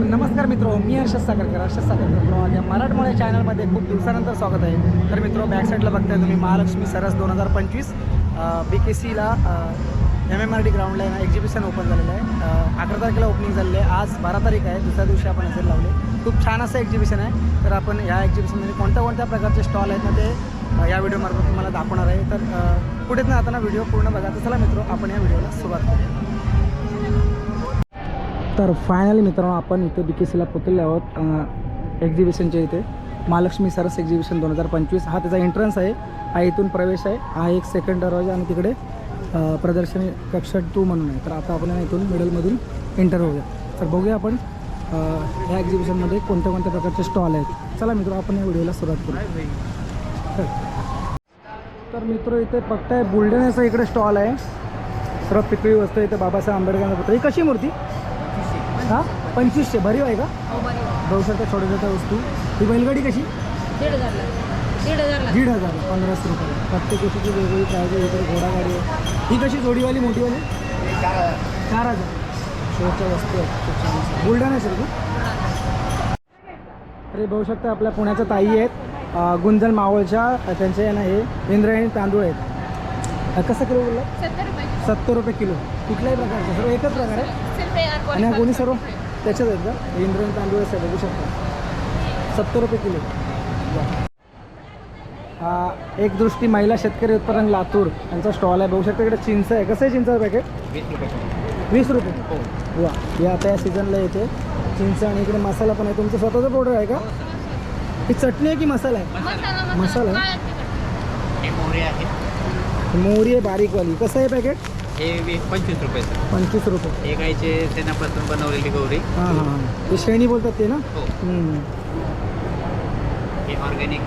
तर नमस्कार मित्रो मी हर्षद सागरकर हर्षद सागरकर ब्लॉग. या मराठमोळ्या चॅनलमध्ये खूप दिवसानंतर स्वागत आहे. तर मित्रो बॅक साईडला बघताय तुम्ही महालक्ष्मी सरस दोन हजार पंचवीस बी के सीला एम एम आर डी ग्राउंडला आहे ना एक्झिबिशन ओपन झालेलं आहे. अकरा तारखेला ओपनिंग झालेलं आहे. आज बारा तारीख आहे दुसऱ्या दिवशी आपण हजेर लावले खूप छान असं एक्झिबिशन आहे. तर आपण ह्या एक्झिबिशनमध्ये कोणत्या कोणत्या प्रकारचे स्टॉल आहेत ना ते या व्हिडिओमार्फत तुम्हाला दाखवणार आहे. तर कुठेच ना आता व्हिडिओ पूर्ण बघा. तर चला मित्रो आपण या व्हिडिओला सुरुवात करूया. तर फायनली मित्रांनो आपण इथे बी के सीला पोचलेलो आहोत. एक्झिबिशनच्या इथे. महालक्ष्मी सरस एक्झिबिशन दोन हजार पंचवीस. हा त्याचा एंट्रन्स आहे. हा इथून प्रवेश आहे. हा एक सेकंड दरवाजा आणि तिकडे प्रदर्शनी कक्ष टू म्हणून आहे. तर आता आपण इथून मिडलमधून एंटर होऊया. तर बघूया आपण ह्या एक्झिबिशनमध्ये कोणत्या कोणत्या प्रकारचे स्टॉल आहेत. चला मित्र आपण या व्हिडिओला सुरुवात करू. तर मित्र इथे फक्त बुलढाण्याचा इकडे स्टॉल आहे. सर्व पिकळी वस्तू इथे बाबासाहेब आंबेडकरांचा पुत्र ही कशी मूर्ती? हां पंचवीसशे. भरीव आहे का? दोनशे छोट्या छोट्या वस्तू. ही बैलगाडी कशी? दीड हजारला. दीड हजारला. दीड हजार. पंधराशे रुपये. प्रत्येक गोष्टीची वेगवेगळी प्राईज आहे. इकडे घोडागाडी आहे. ही कशी जोडीवाली मोठीवाली? चार हजार. शेवटच्या वस्तू आहेत. बुलढाणा का तरी बघू शकता आपल्या पुण्याच्या ताई आहेत. अं, गुंजन मावळच्या अं, त्यांचे आहे ना हे इंद्रायणी तांदूळ आहेत. कसं किलो बोललं? सत्तर रुपये. किलो. कुठल्याही प्रकारचे. सर्व एकच प्रकार आहे. आणि हा कोणी सर्व त्याच्याच आहेत का? इंद्रायणी तांदूळ असे बघू शकता. सत्तर रुपये किलो. हा एक दृष्टी महिला शेतकरी उत्पादन लातूर. यांचा स्टॉल आहे. बघू शकता इकडे चिंच आहे. कसं आहे चिंचचं पॅकेट वीस रुपये. वा. हे आता या सीझनला येते. चिंच आणि इकडे मसाला पण आहे. तुमचं स्वतःचं पावडर आहे का? ही चटणी आहे की मसाला आहे? मसाला. हे आहे. मोहरी आहे बारीकवाली कसं आहे पॅकेट हे वीस पंचवीस रुपयाचं पंचवीस रुपये. हे गायचे शेणापासून बनवलेली गौरी हां हां हां. शेणी बोलतात ते ना? हो. हे ऑर्गॅनिक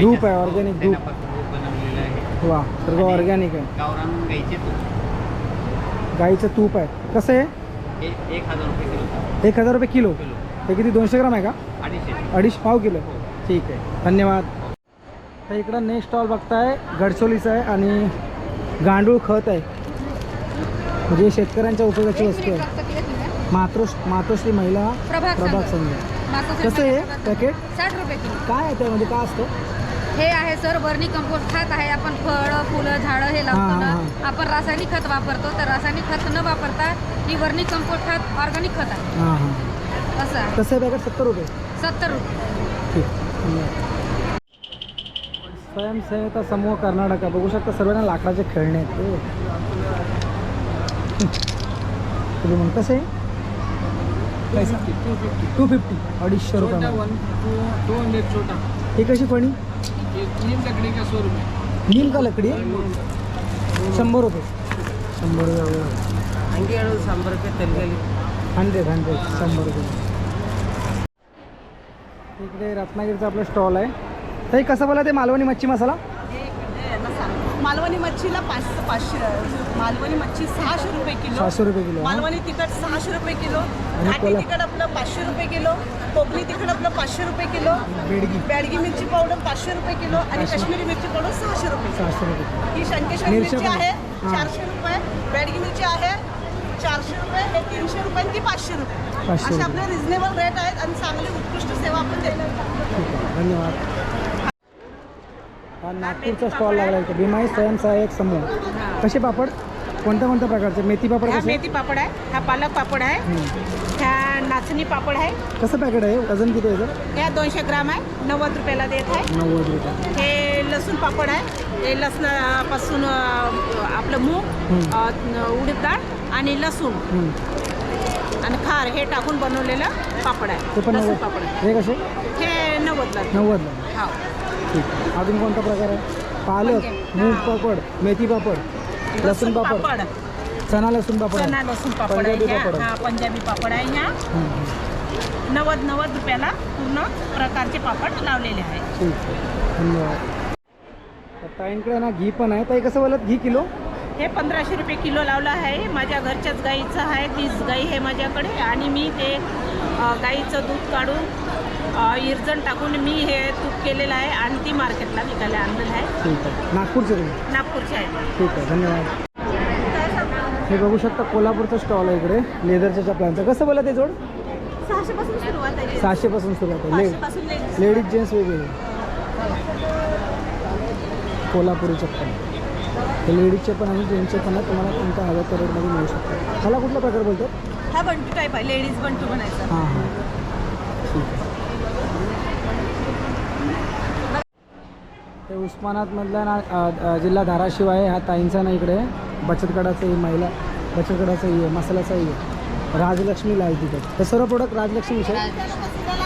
धूप आहे, धूप. शेणापासून धूप बनवलेलं आहे. वा सर्व ऑर्गॅनिक आहे. गावरान गाईचे तूप. गाईचं तूप आहे. कसं आहे? हे एक हजार रुपये किलो एक हजार रुपये किलो? किलो. हे किती दोनशे ग्राम आहे का? अडीचशे. अडीच पाव किलो. हो. ठीक आहे. धन्यवाद. तर इकडं नेक्स्ट स्टॉल बघताय गडचोलीचं आहे आणि गांडूळ खत आहे. म्हणजे शेतकऱ्यांच्या उपयोगाची वस्तू आहे. फक्त किती आहे? मातृ मातोश्री महिला प्रभाग संघ. कसं आहे. पॅकेट साठ रुपये किलो. काय आहे त्यामध्ये? काय असतं? हे आहे सर वर्णी कंपोस्ट खात आहे. आपण फळं फुलं झाडं हे लावतो ना हां, आपण रासायनिक खत वापरतो. तर रासायनिक खत न वापरता ही वर्णी कंपोस्ट खत ऑर्गॅनिक खत आहे. हां हां. असं आहे. कसं आहे पॅकेट सत्तर रुपये. सत्तर रुपये. ठीक. धन्यवाद स्वयंसहायता समूह कर्नाटका. बघू शकता सर्वांना लाकडाचे खेळणे आहेत. तुम्ही मग कसं आहे? टू फिफ्टी अडीचशे रुपये दो हंड्रेड छोटा. ही कशी फणी? नीम लकड़ी का लकडी? शंभर रुपये. शंभर रुपये शंभर रुपये तेलगली हंड्रेड हंड्रेड शंभर रुपये. इकडे रत्नागिरीचा आपला स्टॉल आहे. ताई कसं बोला ते मालवणी मच्छी मसाला? मालवणी मच्छीला पाच पाचशे मालवणी मच्छी सहाशे रुपये किलो. सहाशे रुपये किलो हा? मालवणी तिखट सहाशे रुपये किलो. घाटी कोल्हा- तिखट आपलं पाचशे रुपये किलो. कोकणी तिखट आपलं पाचशे रुपये किलो. बेडगी. बॅडगी मिरची पावडर पाचशे रुपये किलो आणि काश्मीरी मिरची पावडर सहाशे रुपये. सहाशे रुपये ही शंकेश्वरी मिरच्या मिरची पण- आहे हां. चारशे रुपये. बॅडगी मिरची आहे चारशे रुपये. हे तीनशे रुपये आणि ती पाचशे रुपये. पाचशे असे रुपये. आपले रिझनेबल रेट आहेत आणि चांगली उत्कृष्ट सेवा आपण देतो ठीक आहे. धन्यवाद. हा नागपूरचा स्टॉल लागला इथे. भीमाई स्वयंसहायक समूह. कसे पापड? कोणत्या कोणत्या प्रकारचे? मेथी पापड हा कसे? मेथी पापड आहे. हा पालक पापड आहे. हम्म. ह्या नाचणी पापड आहे. कसं पॅकेट आहे? वजन किती आहे याचं? ह्या दोनशे ग्राम आहे. नव्वद रुपयाला देत आहे. नव्वद रुपये. हे लसूण पापड आहे. हे लसणापासून अं, आपलं मूग. अं, उडीद डाळ आणि लसूण. हम्म. आणि खार हे टाकून बनवलेलं पापड ते आहे पण लसूण नव्वद. पापड आहे. हे कसे? हे नव्वदला. नव्वदला. हा. ठीक. अजून कोणता प्रकार आहे? पालक. मूग. पापड मेथी पापड लसूण पापड. चना लसूण पापड चना. लसूण पापड पंजाबी पापड आहे. हा पंजाबी पापड आहे ह्या. नव्वद नव्वद रुपयाला पूर्ण प्रकारचे पापड लावलेले आहे ठीक. धन्यवाद. तर ताईंकडे ना घी पण आहे. ताई कसं बोलत? घी किलो? हे पंधराशे रुपये किलो लावलं आहे. माझ्या घरच्याच गाईचं आहे. तीच गाई आहे माझ्याकडे. आणि मी ते अ, गाईचं दूध काढून इरजण टाकून मी हे तूप केलेलं आहे आणि ती मार्केटला विकायला आणलेलं आहे. ठीक आहे. नागपूरचे तुम्ही? नागपूरचे आहे. ठीक आहे धन्यवाद. हे बघू शकता कोल्हापूरचा स्टॉल आहे इकडे लेदरच्या चपलांचं कसं बोला ते जोड? सहाशे पासून सुरुवात आहे. सहाशेपासून सुरुवात आहे. ले लेडीज लेडीज जेंट्स वेगवेगळे कोल्हापुरी चप्पल हे लेडीजचे पण आणि जेंट्सचे पण आहे तुम्हाला कोणत्या हव्या त्या रेटमध्ये मिळू शकतात. ह्याला कुठला प्रकार बोलतात? हा बंटू टाईप आहे. लेडीज बंटू बनायचा हां हां ठीक आहे हे उस्मानाबादमधला ना जिल्हा धाराशिव आहे. हा ताईंचा ना इकडे. बचत गटाचं ही महिला बचत गटाचं ही आहे मसाल्याचं ही आहे. राजलक्ष्मी लाल तिखट. हे सर्व प्रोडक्ट राजलक्ष्मी विषय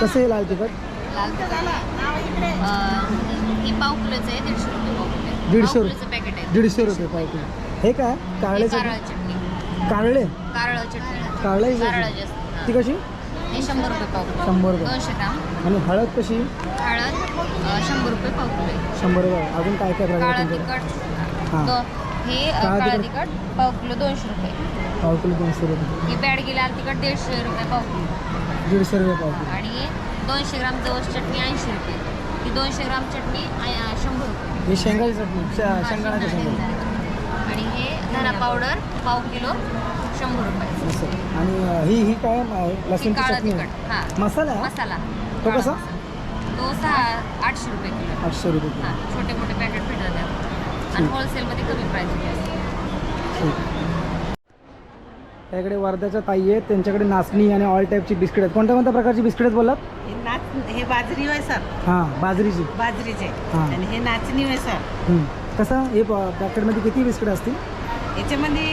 कसं आहे लाल तिखट? ही दीडशे रुपये दीडशे रुपये. किलो. हे काय? कारळे कारळ चटणी. कारळे ती कशी? शंभर रुपये शंभर रुपये. आणि हळद कशी? हळद. शंभर रुपये पाव किलो आहे. शंभर रुपये. अजून काय काय प्रकार काळं तुमच्याकडे तिखट. हां. दो- हे अ, काळं काळं तिखट. तिखट पाव किलो दोनशे रुपये. पाव किलो दोनशे रुपये. ही बॅडगी लाल तिखट दीडशे रुपये पाव किलो दीडशे रुपये पाव किलो आणि दोनशे ग्राम जवस चटणी ऐंशी रुपये. ही दोनशे ग्राम चटणी ऐ- अ, शंभर रुपये. ही शेंगाची चटणी शे- शेंगा आणि हे धना पावडर पाव किलो शंभर रुपये. असं. आणि अं, ही ही काय अं, लसूणची काळं चटणी तिखट हां. मसाला? आहे? मसाला. तो काळा कसा? मसाला. तो सहा आठशे रुपये किलो. आठशे रुपये किलो. हां छोटे मोठे पॅकेट भेटतात. आणि होलसेलमध्ये कमी प्राईस त्याकडे वर्ध्याच्या ताई आहेत. त्यांच्याकडे नाचणी आणि ऑल टाईपची बिस्किट आहेत. कोणत्या कोणत्या प्रकारची बिस्किट आहेत बोललात? हे नाच हे बाजरी होय सर. हां बाजरीची. बाजरीचे. हा. आणि हे नाचणी होय सर. हं. कसं हे पॅकेटमध्ये किती बिस्किट असतील? याच्यामध्ये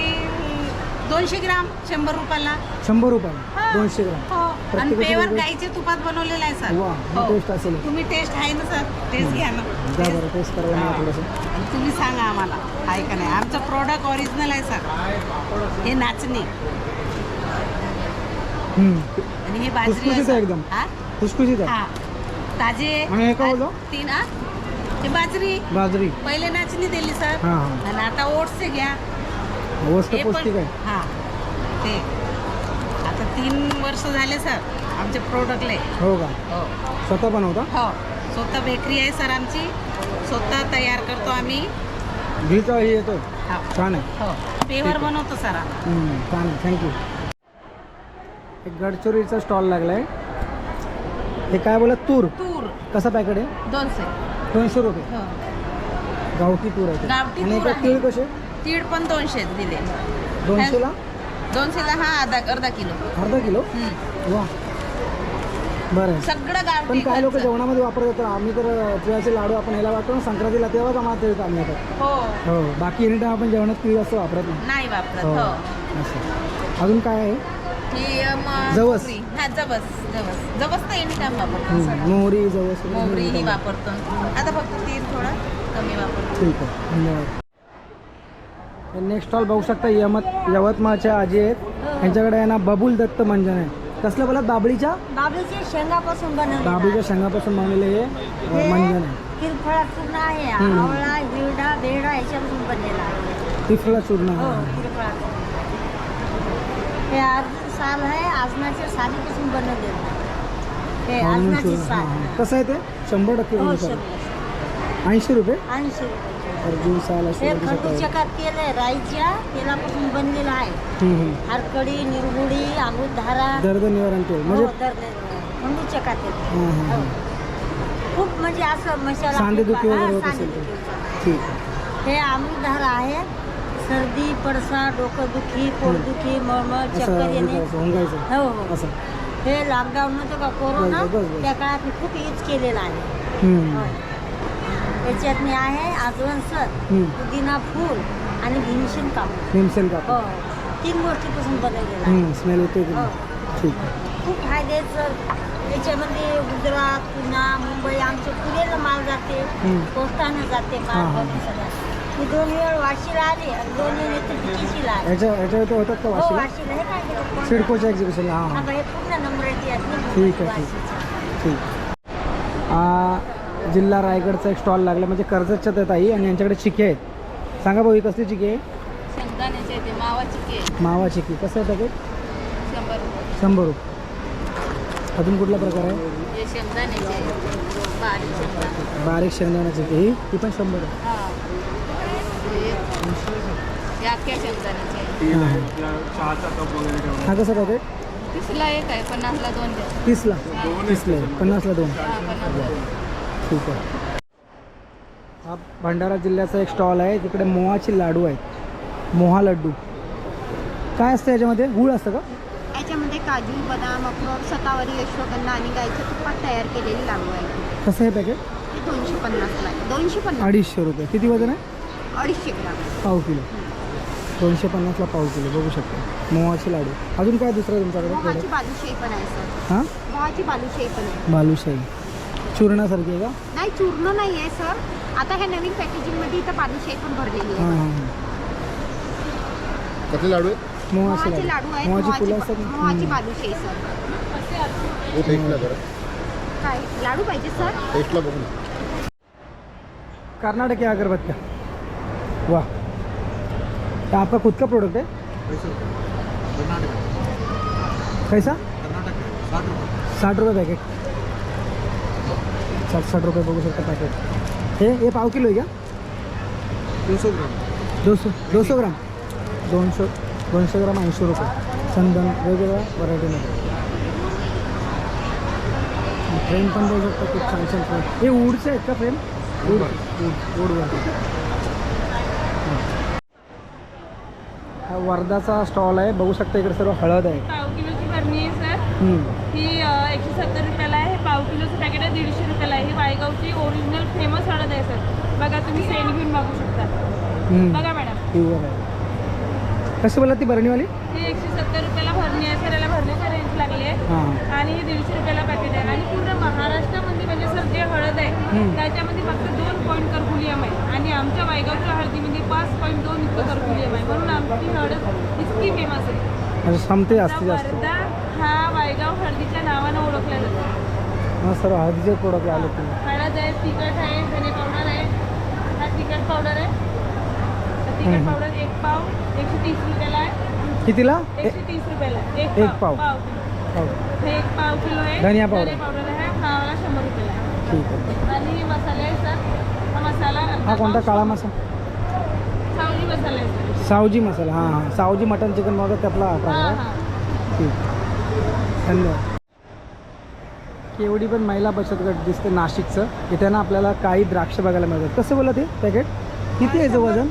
दोनशे ग्राम शंभर रुपयाला. शंभर रुपये हा. दोनशे ग्राम. हो. आणि पेवर गाईच्या तुपात बनवलेलं आहे सर. वा हो. टेस्ट असेल. तुम्ही टेस्ट आहे ना सर? टेस्ट घ्या ना. बरं टेस्ट करायला मला हा. थोडंसं. आणि तुम्ही सांगा आम्हाला आहे का नाही? आमचं प्रोडक्ट ओरिजिनल आहे सर. हे नाचणी. हं. आणि हे बाजरी खुसखुशीत आहे सर. एकदम. हा? खुसखुशीत आहे. हा. ताजे आणि हे काय बोललो? तीन हा हे बाजरी. बाजरी. पहिले नाचणी दिली सर. हां हां. आणि आता ओट्सचे घ्या. वस्त हे पौष्टिक पण आहे. हा. ते. आता तीन वर्ष झाले सर आमचे प्रोडक्टले हो का? हो. स्वतः बनवता? हो. स्वतः बेकरी आहे सर आमची. स्वतः तयार करतो आम्ही. घीचा हे येतो. हो. छान आहे. हो. पेवर बनवतो सर आम्ही. छान आहे. थँक्यू एक गडचिरोलीचा स्टॉल लागला आहे हे काय बोलत तूर. तूर. कसं पॅकेट आहे? दोनशे. दोनशे रुपये. हो. गावठी तूर आहे ते. गावठी आणि तूर तीळ आहे. कसे? तीळ पण दोनशे दिले. दोनशेला? दोनशेला हा अर्धा अर्धा किलो. अर्धा किलो. वा. बरं. सगळं पण गावठी काय लोक. जेवणामध्ये वापरत आम्ही तर तिळाचे लाडू आपण ह्याला वापरतो संक्रांतीला तेव्हाच आम्हाला तीळ कामी येतात. हो. हो. बाकी एनी टाइम आपण जेवणात तीळ असं वापरत नाही. वापरत हो. हो. असं. अजून काय आहे? जवस. हा जवस जवस. जवस तर एनी टाइम वापरतो. मोहरी जवस. मोहरी ही वापरतो. आता फक्त तीळ थोडा कमी वापरतो. ठीक आहे. धन्यवाद. नेक्स्ट स्टॉल बघू शकता यमत यवतमाळच्या आजी आहेत. यांच्याकडे आहे ना बबुल दत्त मंजन आहे. कसलं बोला बाबळीच्या? बाबळीचे शेंगापासून बनवलेलं. बाबळीच्या शेंगापासून बनलेले हे अ, मंजन आहे. किरफळा चूर्ण आहे. हम्म. आवळा हिरडा बेरडा याच्यापासून बनलेला आहे. तिफळा चूर्ण हो आहे. हे अर्जुन साल आहे. आजनाच्या सालीपासून बनवलेलं आहे. हे आजनाची. साल हां, हां. कसं आहे ते? शंभर टक्के हो. शंभर. ऐंशी रुपये ऐंशी रुपये अर्जुन साल अशी हे बघू शकता. खंडूच्या तेल आहे राईच्या तेलापासून बनलेलं आहे. हरकडी निरगुडी अमृतधारा दर्द निवारण तेल हो म्हणजे तर खंडूच्या का तेल हां, हां, हो. हां. खूप म्हणजे असं मशाला सांधेदुखी वगैरे होत हां, असेल तर. सांधेदुखीचं. ठीक आहे हे अमृतधार आहे सर्दी पडसा डोकंदुखी पोटदुखी मळमळ असं चक्कर येणे हुंगायचं हो हो असं हे लॉकडाऊन नव्हतं का कोरोना बस, बस, बस. त्या काळात मी खूप यूज केलेला आहे हं. होय. याच्यात मी आहे आजवन सर. पुदिना फूल आणि भीमसेन कापूर भीमसेन कापूर हो तीन गोष्टीपासून आहे हं, स्मेल की हो. नाही? ठीक आहे खूप फायद्याचं याच्यामध्ये गुजरात पुणा मुंबई आमचे पुण्याला माल जाते हं. पोस्टानं जाते हां, माल हां. मी दोन वेळ वाशीला आले आणि दोन वेळ येते डिकेशीला आले याच्या याच्या इथे होतात का हो वाशीला वाशीला हे काय केलं सिडकोच्या एक्झिबिशनला हां हा हां बाई, पूर्ण नंबर आहेत ठीक आहे, ठीक. ठीक आ, जिल्हा रायगडचा एक स्टॉल लागला म्हणजे कर्जतच्या त्या ताई आणि यांच्याकडे चिके आहेत. सांगा भाऊ ही कसली चिकी आहे? मावा चिकी कसं आहे पॅकेट शंभर रुपये. अजून कुठला प्रकार आहे? बारीक शेंगदाणे. चिकी. ही ती पण शंभर हां. कसं पॅकेट तीसला एक आहे पन्नासला दोन तीसला. तीसला. पन्नासला दोन. ठीक आहे. हा भंडारा जिल्ह्याचा एक स्टॉल आहे तिकडे मोहाचे लाडू आहेत. मोहा लड्डू. काय असतं याच्यामध्ये? गुळ असतं का? याच्यामध्ये काजू बदाम अक्रोड सतावरी अश्वगंधा आणि गाईच्या तुपात तयार केलेली लाडू आहे कसं आहे पॅकेट ते दोनशे पन्नासला आहे. दोनशे पन्नास. अडीचशे रुपये. किती वजन आहे? अडीचशे ग्राम. पाव किलो. दोनशे पन्नासला पाव किलो. बघू शकता. मोहाचे लाडू. अजून काय दुसरं तुमच्याकडे? मोहाची? बालुशाही पण आहे सर हां? मोहाची बालुशाही पण आहे. बालुशाही. चूर्णासारखी आहे का? नाही चूर्ण नाही आहे सर आता ह्या नवीन पॅकेजिंगमध्ये इथं बालुशाही पण भरलेली हां आहे हां हां. कसले लाडू आहेत? मोहाचे मोहाचे लाडू. लाडू आहेत. मोहाची मोहाची फुलं असतात ना? मोहाची हम्म. बालुशाही सर वो टेस्टला काय? लाडू पाहिजे सर टेस्टला कर्नाटकी अगरबत्त्या. वाह ये आपका खुद का प्रोडक्ट है कैसा? साठ रुपये. पॅकेट साठ साठ रुपये बघू शकता पॅकेट हे हे पाव किलो आहे का? दोनशे ग्राम. दोनशे दोनशे ग्राम? दोनशे दोनशे ग्राम ऐंशी रुपये. चंदन वेगवेगळ्या व्हरायटीमध्ये फ्रेम पण बघू शकता खूप छान छान फ्रेम हे वूडचे आहेत का फ्रेम वूड वूड वूडवर हा वर्धाचा स्टॉल आहे. बघू शकता इकडे सर्व हळद आहे. पाव किलोची बरणी आहे सर. ही एकशे सत्तर रुपयाला आहे. पाव किलोचं पॅकेट आहे दीडशे रुपयाला वायगावची ओरिजिनल फेमस हळद आहे सर बघा तुम्ही सेंड घेऊन बघू शकता. हम्म. बघा मॅडम आहे कशी बोला ती बरणीवाली? ही एकशे सत्तर रुपयाला भरणी आहे सर याला भरण्याची रेंज लागली आहे. हां. आणि ही दीडशे रुपयाला पॅकेट आहे. आणि पूर्ण महाराष्ट्रामध्ये म्हणजे सर जे हळद आहे हम्म. त्याच्यामध्ये फक्त दोन पॉईंट कर्कुलियम आहे. आणि आमच्या वायगावच्या हळदीमध्ये पाच पॉईंट दोन इतकं कर्कुलियम आहे. म्हणून आमची हळद इतकी फेमस आहे. म्हणजे जास्तीत जास्त. वर्धा हा वायगाव हळदीच्या नावानं ओळखला जातो. हा सर्व हळदीचे प्रोडक्ट आले तुम्ही. आहे तिखट आहे धने पावडर आहे. हा तिखट पावडर आहे. तर तिखट हम्म. पावडर एक पाव एकशे तीस रुपयाला आहे. कितीला? ए- एकशे तीस रुपयाला एक एक पाव. किलो. हो, हे एक पाव किलो आहे. धनिया पावडर. धने पावडर आहे. हा वाला शंभर रुपयाला आहे. ठीक आहे. आणि मसाले आहे सर. हा मसाला अर्धा हा कोणता? पाव. काळा. मसाला? सावजी मसाला आहे सर. सावजी मसाला. हां हां. सावजी मटन चिकन वगैरे त्यातला हा प्रकार आहे. हा. ठीक. धन्यवाद. केवढी पण महिला बचत गट दिसते नाशिकचं इथे ना आपल्याला काही द्राक्ष बघायला मिळतात. कसं बोला ते पॅकेट किती याचं वजन?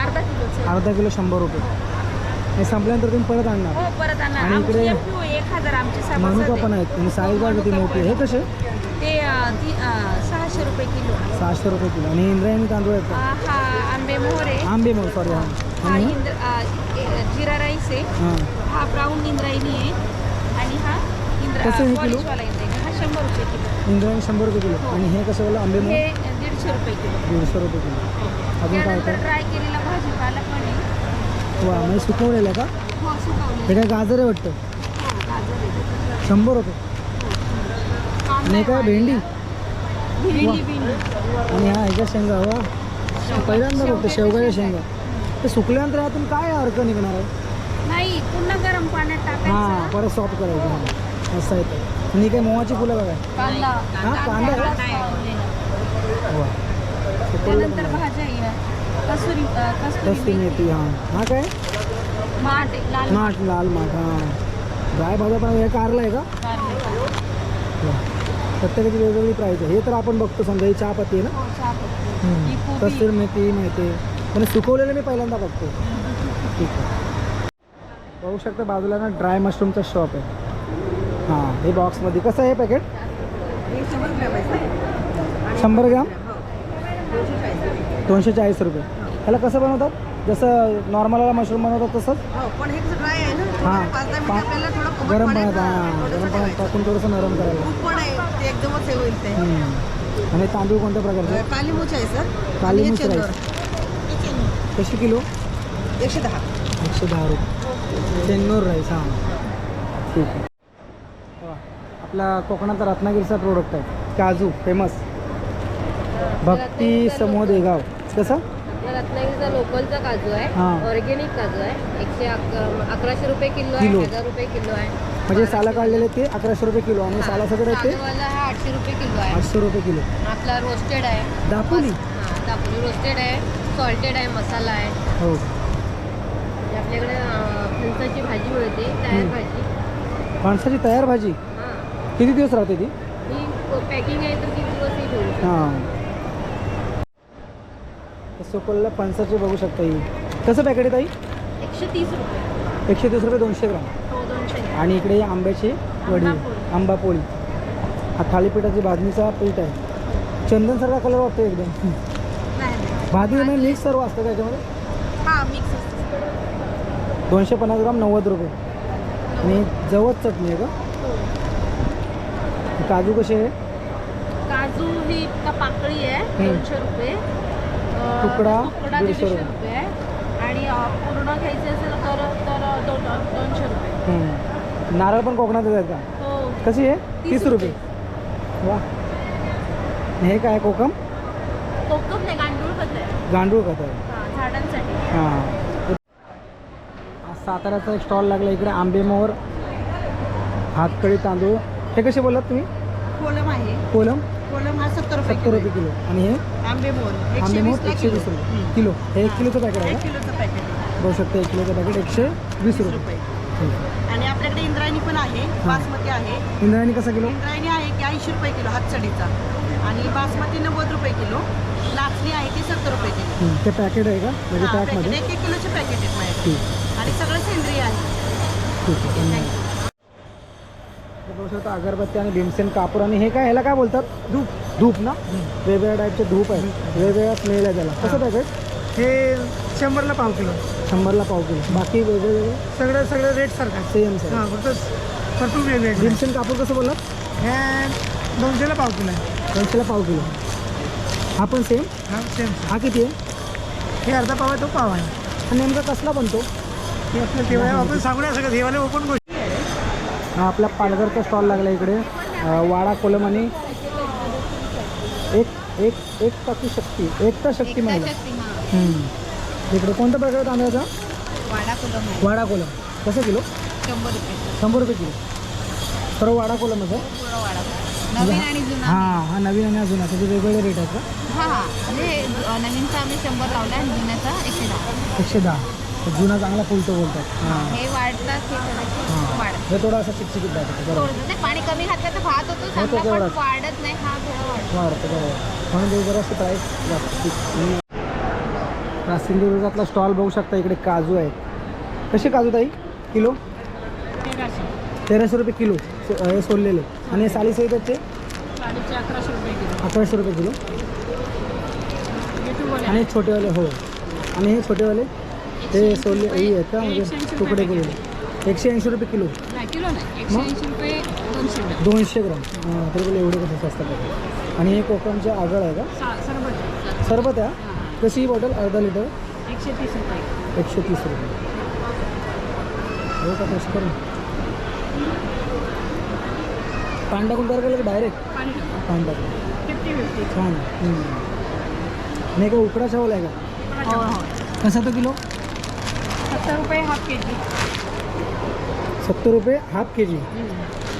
अर्धा किलोचं. अर्धा किलो शंभर रुपये. हे. संपल्यानंतर तुम्ही परत आणणार. हो परत आणा इकडे मनुका आहे. पण आहेत. आणि साईज बघा किती मोठी. आहे हे कसे? ते सहाशे रुपये किलो. सहाशे रुपये किलो. आणि इंद्रायणी तांदूळ आहेत हा आंबे मोहर आहे. आंबे मग सॉरी हां. हा जिरा राईस आहे. हां. हा ब्राऊन इंद्रायणी आहे. हा कसं हे किलो? हा शंभर रुपये किलो. इंद्रायणी शंभर रुपये किलो. आणि हे कसं बोला आंबे हे मग दीडशे रुपये किलो. दीडशे रुपये किलो. अजून काय त्यानंतर काय ड्राय केलेला भाजीपाला पण आहे. वा म्हणजे सुकवलेलं आहे का? हो सुकवले हे काय गाजर आहे वाटतं? हो गाजर आहे. शंभर रुपये. आणि हे काय भेंडी? भेंडी भेंडी. आणि हा ह्याच्या शेंगा वा. पहिल्यांदा बघतो शेवगाच्या शेंगा. ते सुकल्यानंतर यातून काय अर्क निघणार आहे? नाही पुन्हा गरम पाण्यात हां टाकायचं. परत सॉफ्ट करायचं. हां असं आहे ते. आणि काय मोहाची फुलं बघा कांदा. हा, कांदा आहे? कांदा वा. त्यानंतर भाज्या या. कसुरी अ, कसुरी मेथी. हां. हा काय? माठ आहे, लाल माठ. लाल माठ हां. ड्राय भाज्या पण हे कारला आहे का. वा. प्रत्येकाची वेगवेगळी प्राईस आहे. हे तर आपण बघतो समजा ही चहापत्ती आहे ना? हो, चहापत्ती. ही कोबी. मेथी माहिती आहे. पण सुकवलेलं मी पहिल्यांदा बघतो. ठीक आहे. बघू शकता बाजूला ना ड्राय मशरूमचा शॉप आहे. हां हे बॉक्समध्ये कसं आहे पॅकेट शंभर ग्राम दोनशे चाळीस रुपये. ह्याला कसं बनवतात? जसं नॉर्मलला मशरूम बनवतात तसंच? हो हे हां. गरम पाण्यात, हां, हां गरम पाण्यात. टाकून थोडंसं नरम करायला. हे. आणि तांदूळ कोणत्या प्रकारचे? काली मूछ आहे सर. काली आणि हे मूछ चंदोर. कशी किलो? एकशे दहा. एकशे दहा रुपये. चेन्नूर राईस हां. ठीक आहे. आपला कोकणाचा रत्नागिरीचा प्रोडक्ट आहे. काजू फेमस भक्ती समूह देगाव. कसं? रत्नागिरीचा लोकलचा काजू आहे. ऑर्गेनिक काजू आहे. एकशे अक- अकराशे रुपये किलो आहे. हजार रुपये किलो आहे. म्हणजे साला काढलेले ते अकराशे रुपये किलो. आणि साला सगळं ते हा आठशे रुपये किलो आहे. आठशे रुपये किलो. आपला रोस्टेड आहे. दापोली? हां दापोली. रोस्टेड आहे. सॉल्टेड आहे. मसाला आहे. हो. आपल्याकडे फणसाची भाजी मिळते. तयार. भाजी. माणसाची तयार भाजी? किती दिवस राहते ती? ही पॅकिंग आहे तर किती दिवसही ठेवू शकतो. हां. सुकलला फणसाचे बघू शकता ही. कसं पॅकेट आहे ताई? एकशे तीस रुपये. एकशे तीस रुपये दोनशे ग्राम. हो दोनशे आणि इकडे आंब्याची वडी. आंबा पोळी. हा थालीपीठाची भाजणीचा पीठ आहे. चंदनसारखा कलर वाटतो एकदम. भाजी नाही. मिक्स सर्व असतं त्याच्यामध्ये हां दोनशे पन्नास ग्राम नव्वद रुपये. आणि जवळ चटणी आहे का? काजू कसे आहे? काजू ही का पाकळी आहे. दोनशे रुपये. अं, तुकडा तुकडा दीडशे दीडशे रुपये. रुपये. आहे आणि अं, पूर्ण घ्यायचे असेल तर तर दोन दोनशे रुपये. हम्म. नारळ पण कोकणात येतात का? हो. कशी आहे? तीस तीस रुपये. वा. हे काय कोकम? कोकम नाही गांडूळ खत आहे. गांडूळ खात आहे. हां झाडांसाठी. हां. आज साताऱ्याचा एक स्टॉल लागला इकडे आंबेमोहर हातकडी तांदूळ. हे कसे बोललात तुम्ही? कोलम आहे. कोलम? कोलम हा सत्तर रुपये सत्तर रुपये किलो आणि हे? एकशे एकशे किलो. वीस रुपये. किलो. हे एक किलोचं पॅकेट आहे एक का? किलोचं पॅकेट बघू शकता एक किलोचं पॅकेट एकशे वीस रुपये. रुपये. ठीक आहे. आणि आपल्याकडे इंद्रायणी पण आहे बासमती आहे. इंद्रायणी कसा किलो? इंद्रायणी आहे की ऐंशी रुपये किलो हातचडीचा. आणि बासमती नव्वद रुपये किलो. नाचणी आहे ती सत्तर रुपये किलो. हं, ते पॅकेट आहे का? म्हणजे हा, पॅकेट पॅकमध्ये एक एक किलोचे पॅकेट आहेत माझ्याकडे. ठीक. आणि सगळं सेंद्रिय आहे. ठीक आहे. धन्यवाद. बघू शकता. अगरबत्ती आणि भीमसेन कापूर आणि हे काय ह्याला काय बोलतात? धूप. धूप ना? वेगवेगळ्या टाईपचे धूप आहेत. वेगवेगळ्या स्मेल आहे त्याला कसं पॅकेट हे शंभरला पाव किलो. शंभरला पाव किलो. बाकी वेगवेगळे? सगळं सगळं रेट सारखं सेम हां फक्त भरपूर वेगळे. भीमसेन कापूर कसं बोललात? हे दोनशेला पाव किलो आहे. दोनशेला पाव किलो. हा पण सेम हा सेम हा किती आहे? हे अर्धा पाव आहे तो पाव आहे. नेमका कसला बनतो? आपण सांगू नाही सगळं देवाला ओपन हा आपला पालघरचा स्टॉल लागला इकडे. वाडा कोलम आणि एक एक एक टाकी शक्ती. एकता शक्ती हम्म. इकडे कोणत्या प्रकार तांदळाचा? वाडा कोलम वाडा कोलम. कसं किलो? शंभर रुपये. शंभर रुपये किलो. सर्व वाडा कोलमच? आहे नवीन आणि जुना. हां हा नवीन आणि अजून त्याचे वेगवेगळे रेट आहेत का? हा हा. म्हणजे नवीनचा आम्ही शंभर लावला आणि जुन्याचा एकशे दहा. एकशे दहा. तर जुना चांगला फुलतो बोलतात. हां. हे. वाढतात हे थोडंसं हां. वाढत हे थोडं असं चिकचिकीत दाखवतं बरोबर. थोडंसं ते पाणी कमी घातलं तर भात होतो होतो चांगला पण तेवढाच. वाढत नाही हा थोडा वाढतो. वाढतं बरोबर. म्हणून ते जराशी प्राईस जास्त. सिंधुदुर्गातला स्टॉल बघू शकता इकडे काजू आहेत. कसे काजू ताई? किलो? तेराशे. रुपये किलो. सो- हे सोललेले. आणि हे साली सहित ते? साडेचे अकराशे रुपये किलो. अकराशे रुपये किलो. आणि हे छोटेवाले हो. आणि हे छोटेवाले? ते सोलले हे आहेत का म्हणजे तुकडे केलेले एकशे ऐंशी रुपये किलो. नाही किलो नाही. एकशे मग? ऐंशी रुपये दोनशे ग्रॅम. दोनशे ग्राम. हां तरी बोले एवढे कसं स्वस्त पाहिजे आणि हे कोकमचे आगळ आहे का? सा सरबत. सरबत आहे हा? कशी ही बॉटल? अर्धा लिटर? एकशे तीस रुपये. एकशे तीस रुपये. हो का टेस्ट करून? पाणी टाकून तयार केलं की डायरेक्ट पाणी टाकून पाणी टाकून फिफ्टी फिफ्टी. छान. आहे. हम्म. नाही का उकडा चावल आहे का? हो हो. कसा तो किलो? सत्तर रुपये हाफ के जी सत्तर रुपये हाफ के जी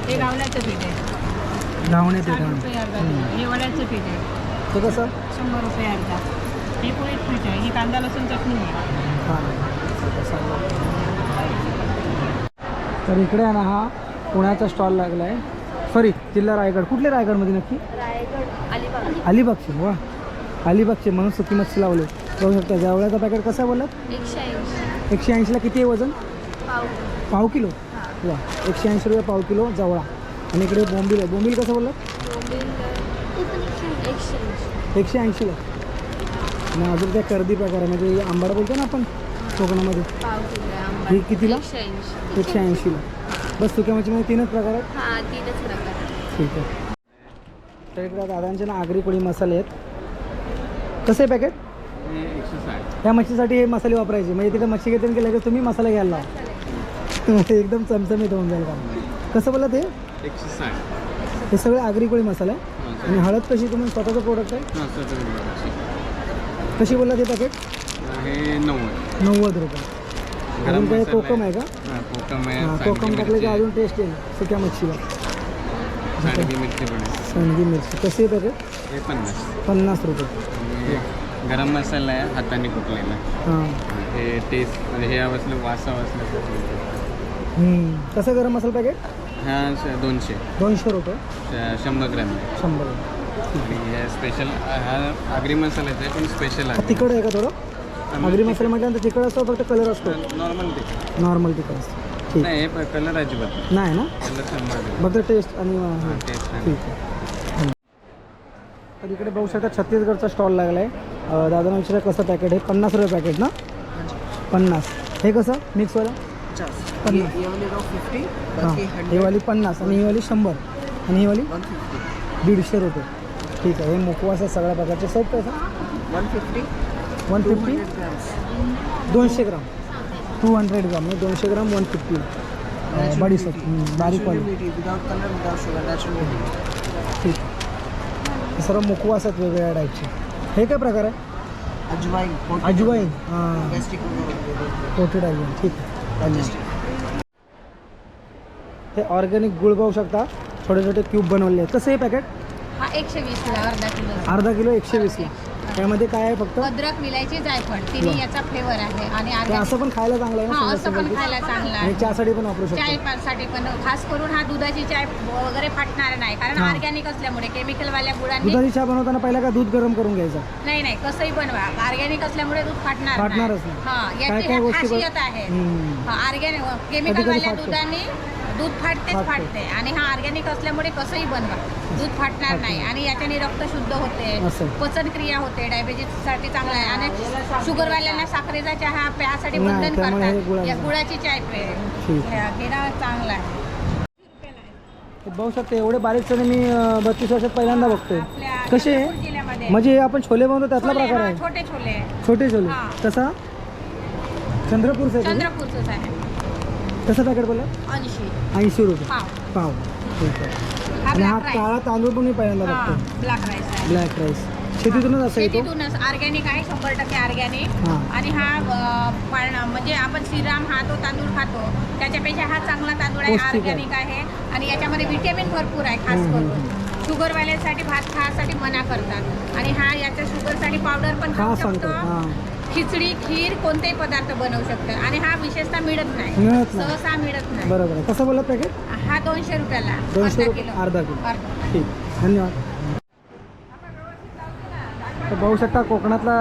हे गावल्याचं पीठ आहे. धावणे ते साठ धावणे रुपये अर्धा. किलो हे वड्याचं पीठ आहे. तो कसं? शंभर रुपये अर्धा. हे पोळीत पीठ आहे. ही कांदा लसूण चटणी आहे. हां. तर इकडे आहे ना हा पुण्याचा स्टॉल लागला आहे सॉरी जिल्हा रायगड. कुठले रायगडमध्ये नक्की? रायगड अलिबाग अलिबागचे. वा. अलिबागचे. म्हणून सुकी मच्छी लावले. बघू शकता जावळ्याचा पॅकेट कसा बोललात? एकशे ऐंशी. एकशे ऐंशीला किती आहे वजन? पाव किलो. वा एकशे ऐंशी रुपये पाव किलो जवळा. आणि इकडे बोंबील आहे. बोंबील कसं बोललात? एकशे ऐंशी. एकशे ऐंशीला. आणि अजून त्या कर्दी प्रकार आहे म्हणजे आंबाड बोलतो ना आपण कोकणामध्ये. ही कितीला? एकशे ऐंशी. एकशे ऐंशीला. बस सुक्या मच्छीमध्ये तीनच प्रकार आहेत? हा तीनच प्रकार ठीक आहे. तर इकडे दादांचे ना आगरी कोळी मसाले आहेत. कसं आहे पॅकेट त्या मच्छीसाठी हे मसाले वापरायचे. म्हणजे तिथे मच्छी घेते की लगेच तुम्ही मसाला घ्यायला लावा. एकदम चमचमीत होऊन जाईल काम. कसं बोललं ते एकशे साठ हे सगळे आगरी कोळी मसाला. आहे आणि हळद कशी तुम्ही स्वतःचं प्रोडक्ट आहे? हां कशी. बोलला ते पॅकेट हे नव्वद. नव्वद रुपये. अजून काही कोकम आहे का? कोकम कोकम टाकले की अजून टेस्ट येईल. सुक्या मच्छीला. सांडगी मिरची संधी मिरची. कशी आहे पॅकेट पन्नास. रुपये. गरम मसाला आहे हाताने कुटलेला. हां. टेस्ट म्हणजे हे असलं वासा असलं हम्म. कसं गरम मसाला पॅकेट हा श- दोनशे. दोनशे रुपये. श- शंभर ग्रॅम आहे. शंभर रुपये आणि हे स्पेशल हा आगरी मसाल्याचा आहे पण स्पेशल आहे तिखट आहे का थोडं? आगरी मसाला म्हटल्यानंतर तिखट असतो फक्त कलर असतो? नॉर्मल ते नॉर्मल तिखट असतो. ठीक. नाही हे कलर अजिबात नाही. नाही ना? कलर शंभर ग्रॅम. फक्त टेस्ट आणि हा, टेस्ट. ठीक आहे. तर इकडे बघू शकता छत्तीसगडचा स्टॉल लागला आहे दादा विचारा कसं पॅकेट आहे? पन्नास रुपये पॅकेट ना? पन्नास. हे कसं? मिक्सवालं पन्नास. हां ही वाली पन्नास आणि ही वाली शंभर. आणि ही वाली दीडशे रुपये. ठीक आहे. हे मुखवास आहे सगळ्या प्रकारचे सब पैसा वन फिफ्टी वन फिफ्टी दोनशे ग्राम. Two hundred gram. म्हणजे दोनशे ग्राम वन फिफ्टी बडीसोप हम्म, बारीक नॅचरल ठीक हे सर्व मुखवास आहेत वेगवेगळ्या टाईपचे हे काय प्रकार आहे? अजवाईन अजवाईन हां. गॅस्ट्रिक कोटेड अजवाईन ठीक आहे. धन्यवाद हे ऑर्गॅनिक गुळ पाहू शकता. छोटे छोटे क्यूब बनवले आहेत. कसं हे पॅकेट? हा एकशे वीसला अर्धा किलो. अर्धा किलो एकशे वीसला त्यामध्ये काय आहे फक्त अद्रक विलायची जायफळ तिन्ही याचा फ्लेवर आहे आणि अर्धा असं पण खायला चांगलं आहे हा ना असं पण खायला चांगलं. आणि आहे चहासाठी पण वापरू चाय शकतो साठी पण खास करून हा दुधाची चाय वगैरे फाटणार नाही कारण हा. ऑर्गॅनिक असल्यामुळे केमिकलवाल्या गुळांनी दुधाची चहा बनवताना पहिला का दूध गरम करून घ्यायचं नाही नाही कसंही बनवा ऑर्गॅनिक असल्यामुळे दूध फाटणार फाटणारच नाही नाही. हा काय याची काय ह्या गोष्टी बघ- खासियत आहे हम्म. ऑर्गॅनिक कधी केमिकलवाल्या फाटतं. दुधाने दूध फाटतेच फाटतं. फाटते आणि हा ऑर्गॅनिक असल्यामुळे कसंही बनवा दूध फाटणार नाही. आणि याच्याने रक्त शुद्ध होते. पचन क्रिया होते. डायबिटीससाठी चांगला आहे. आणि शुगरवाल्यांना साखरेचा चहा प्यासाठी बंधन करतात. या गुळाची चाय पे घेणं चांगलं आहे. बघू शकते एवढे बारीक चणे मी बत्तीस वर्षात पहिल्यांदा बघतोय. कसे? चंद्रपूर म्हणजे आपण छोले बनवतो त्यातला प्रकार आहे. छोटे छोले. छोटे छोले. कसा? चंद्रपूरच आहे कसं पॅकेट बोला ऐंशी. ऐंशी रुपये. पाव. ठीक आहे. आणि हा ब्लॅक काळा राईस तांदूळ पण मी पहिल्यांदा बघतो ब्लॅक राईस आहे. Black rice. शेतीतूनच असं येतो? शेतीतूनच. ऑर्गॅनिक आहे शंभर टक्के ऑर्गॅनिक. हा. आणि हा अ, पाळणा म्हणजे आपण श्रीराम हा तो तांदूळ खातो. त्याच्यापेक्षा हा चांगला तांदूळ आहे पौष्टिक आहे. ऑर्गॅनिक आहे. आणि याच्यामध्ये व्हिटॅमिन भरपूर आहे खास हम्म, करून. शुगरवाल्यांसाठी भात खायसाठी मना करतात. आणि हा याच्या शुगरसाठी पावडर पण हा खाऊ सांगतो शकतो. हां. खिचडी खीर कोणतेही पदार्थ बनवू शकतो. आणि हा विशेषतः मिळत नाही. मिळत नाही. सहसा मिळत नाही. बरोबर आहे. कसं बोलत पॅकेट हा दोनशे रुपयाला. दोनशे अर्धा रुपये. किलो. अर्धा किलो. अर्धा. ठीक. धन्यवाद. तर बघू शकता कोकणातला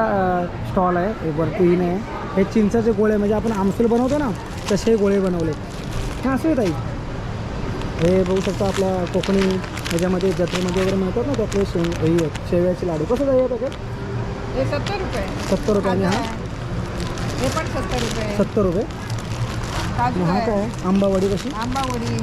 स्टॉल आहे. हे वरती इन आहे. हे चिंचाचे गोळे म्हणजे आपण आमसूल बनवतो ना तसे गोळे बनवले. हे असं ताई. हे बघू शकता आपल्या कोकणी ह्याच्यामध्ये जत्रेमध्ये वगैरे मिळतात ना त्यातले शेंग हे आहेत, शेवयाचे लाडू. कसं जाईल पॅकेट हे सत्तर रुपये. सत्तर रुपये आणि हा? हे पण सत्तर रुपये. सत्तर रुपये? काजू हा काय? आहे आंबावडी कशी? आंबावडी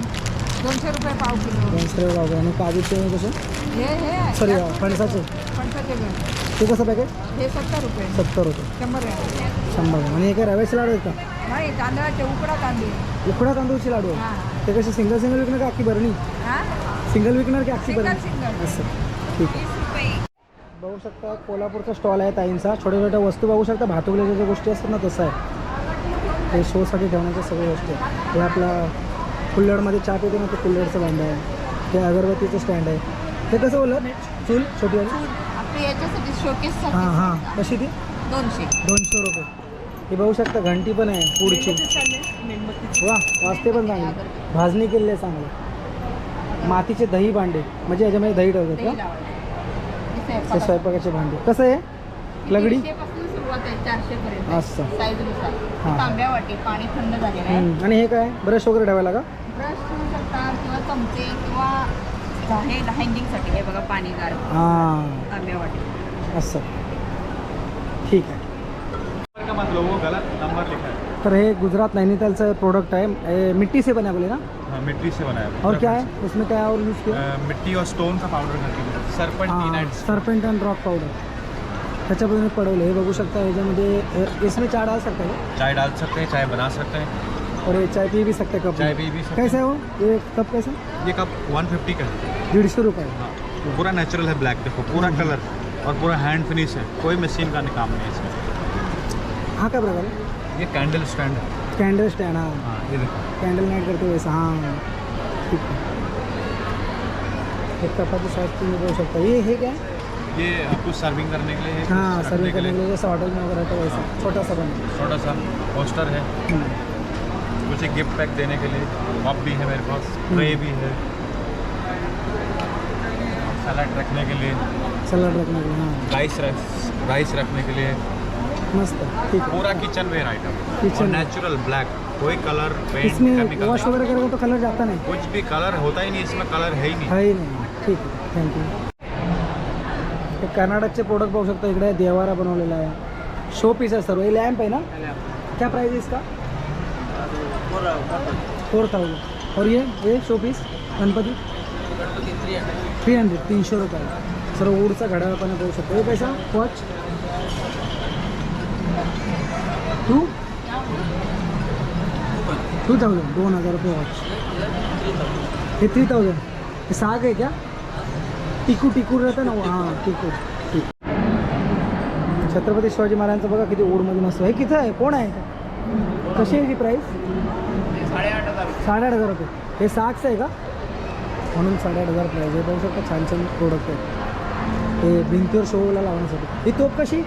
दोनशे रुपये पाव किलो. दोनशे रुपये पाव आणि काजूचे कसे हे हे आहे. सॉरी फणसाचे. फणसाचे गण. ते कसं पॅकेट हे सत्तर रुपये. सत्तर रुपये. शंभर आहे शंभर ग्राम. आणि हे काय रव्याचे लाडू आहेत का? नाही तांदळाचे उकडा तांदूळ. उकडा तांदूळचे लाडू आहे हां. ते कसे? सिंगल सिंगल विकणार का अख्खी भरणी? हां? सिंगल विकणार की अख्खी सिंगल भरणी? असं. ठीक. आहे रुपये बघू शकता कोल्हापूरचा स्टॉल आहे ताईंचा. छोट्या छोट्या वस्तू बघू शकता. भातुकल्याच्या ज्या गोष्टी असतात ना तसं आहे. ते शोसाठी ठेवण्याच्या सगळ्या गोष्टी आहेत. हे आपला कुल्हडमध्ये चहा पितो ना ते कुल्हडचं भांडं आहे. ते अगरबत्तीचं स्टँड आहे. ते कसं बोललं चूल? छोटी हां हां. कशी ती? दोनशे. दोनशे रुपये. हे बघू शकता घंटी पण आहे पुढची. वा वाजते पण चांगली. भाजणी केलेली आहे चांगली. मातीचे दही भांडे. म्हणजे याच्यामध्ये दही ठेवतात का? ते स्वयंपाकाचे भांडे. कसं आहे? लगडी? पासून सुरुवात आहे चारशे पर्यंत असं. साईजनुसार हां. तांब्या वाटी पाणी थंड झालेलं आहे. हम्म. आणि हे काय? ब्रश वगैरे ठेवायला का? ब्रश ठेवू शकता किंवा चमचे किंवा हे हँगिंगसाठी हे बघा पाणी गार हां. तांब्या वाटी. असं. ठीक आहे. का मत लो वो गलत नंबर लिखा. है तर हे गुजरात नैनीतालचं प्रोडक्ट है मिट्टी से बना बोले ना? हाँ मिट्टी से बनाया। और क्या है? उसमें क्या है और यूज़ किया? अ, मिट्टी और स्टोन का पाउडर करके serpentine and serpent and rock powder त्याच्यापासून पडवलं. हे बघू शकता ह्याच्यामध्ये अ, इसमें चाय डाल सकते हैं चाय डाल सकते हैं चाय बना सकते हैं। और ये चाय पी भी सकते हैं कप चाय में। पी भी सकते कैसा है। ये कप कैसे? ये कप 150 का है। दीडशे रुपये हाँ। पूरा नेचुरल है ब्लैक देखो पूरा कलर और पूरा हैंड फिनिश है। कोई मशीन का काम नहीं है इसमें। हा काय प्रकार आहे ये कैंडल स्टैंड है। कॅन्डल स्टँड हाँ। हाँ ये देखो। कॅन्डल नाईट करते वैसा हाँ। ठीक आहे एक कपाची साईज तुम्ही बघू शकता ये हे काय? ये आपको सर्विंग करने के लिए है, हाँ कुछ सर्व रखने के करने के लिए जैसा होटल में वगैरह है वैसा छोटा सा बना। छोटा सा पोस्टर है। हम्म. कुछ मुझे गिफ्ट पैक देने के लिए। कप भी है मेरे पास ट्रे भी है। सलाद रखने के लिए। सलाड रखने के लिए हाँ। राइस रख राइस रखने के लिए। मस्त. ठीक है पूरा kitchen ware item wear। Natural black कोई कलर पेंट इसमें वॉश वगैरह करोगे तो कलर जाता नहीं। कुछ भी कलर होता ही नहीं इसमें कलर है ही नहीं। आहे नाही। ठीक आहे थँक्यू हे कर्नाटकचे प्रोडक्ट पाहू शकता इकडे देवारा बनवलेला आहे. शो पीस आहे सर्व. हे लॅम्प आहे ना? क्या प्राइस है इसका? फोर थाउजंड और ये ये show piece Ganpati three hundred तीनशे रुपये. सर्व वूडचा घड्याळ पण पाहू शकतो. हे पैसा? वॉच टू टू थाउजंड दोन हजार रुपये वॉच हे थ्री थाउजंड हे साग आहे क्या टिकू टिकू राहतं ना हां टिकू ठीक छत्रपती शिवाजी महाराजांचं बघा किती ओढमध्ये मस्त. हे किती आहे? कोण आहे? कशी आहे ती प्राईस साडेआठ हजार रुपये. हे साक्स आहे का? म्हणून साडेआठ हजार प्राईस हे बघू शकता छान छान प्रोडक्ट आहे. हे भिंतीवर शोला लावण्यासाठी. ही तोप कशी?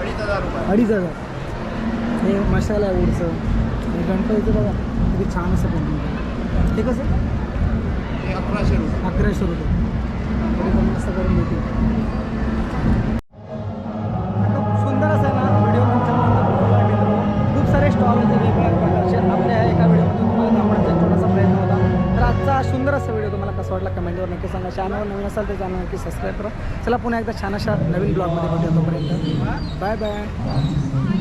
अडीच हजार. हे मसाला आहे उडचं हे गणपतीचं बघा किती छान असं पेंटिंग हे कसं? अकराशे रुपये. अकराशे रुपये. तरी मस्त करून देतील. खूप सुंदर असं ना व्हिडिओ मित्र खूप सारे स्टॉल होते वेगवेगळ्या प्रकारचे. आपल्या एका व्हिडिओमध्ये तुम्हाला दाखवण्याचा एक छोटासा प्रयत्न होता. तर आजचा सुंदर असा व्हिडिओ तुम्हाला कसा वाटला कमेंटवर नक्की सांगा. चॅनलवर नवीन असाल तर चॅनल नक्की सबस्क्राईब करा. चला पुन्हा एकदा छान अशा नवीन ब्लॉगमध्ये भेटूया तोपर्यंत. Bye bye